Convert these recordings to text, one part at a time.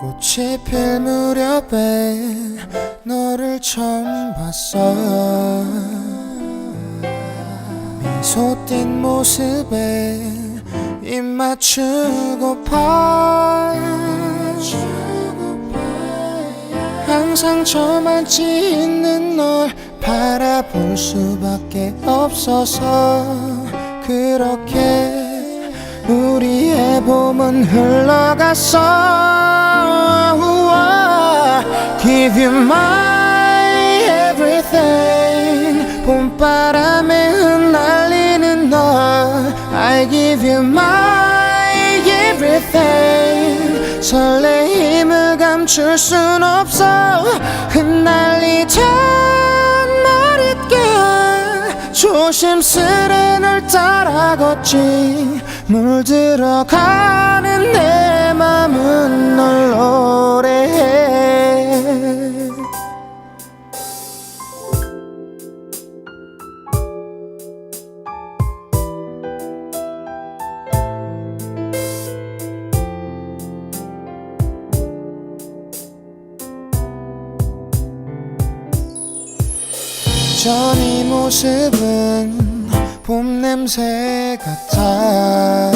꽃이 필 무렵에 너를 처음 봤어. 미소 띈 모습에 입 맞추고파 항상 저만치 있는 널 바라볼 수밖에 없어서 그렇게 봄은 흘러갔어 Give you my everything. 봄바람에 흩날리는 너 I give you my everything. 설레임을 감출 순 없어. 흩날리던 머릿결. 조심스레 널 따라 걷지 물들어 가는 내 맘은 널 노래해. 전 이 모습은 봄 냄새 같아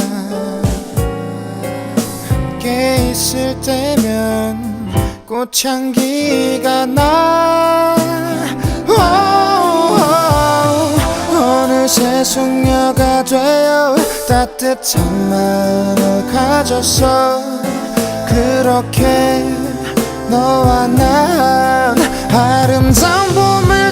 함께 있을 때면 꽃향기가 나. 어느새 숙녀가 되어 따뜻한 마음을 가졌어 그렇게 너와 난 아름다운 봄을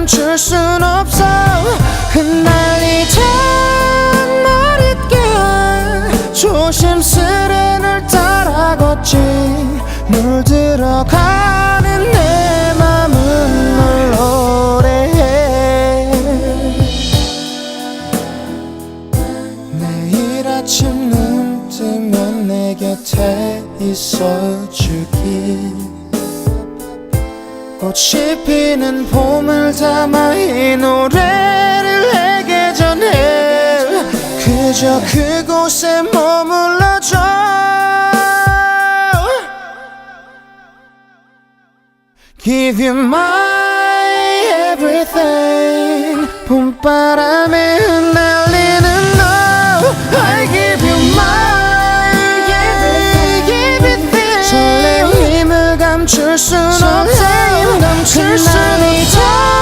감출 순 없어. 흩날리던 머릿결 조심스레 널 따라 걷지. 물들어가 내 곁에 있어주기. 꽃이 피는 봄을 담아 이 노래를 내게 전해 그저 그곳에 머물러줘. Give you my everything. 봄바람에 흩날 감출 순 없어 감출 순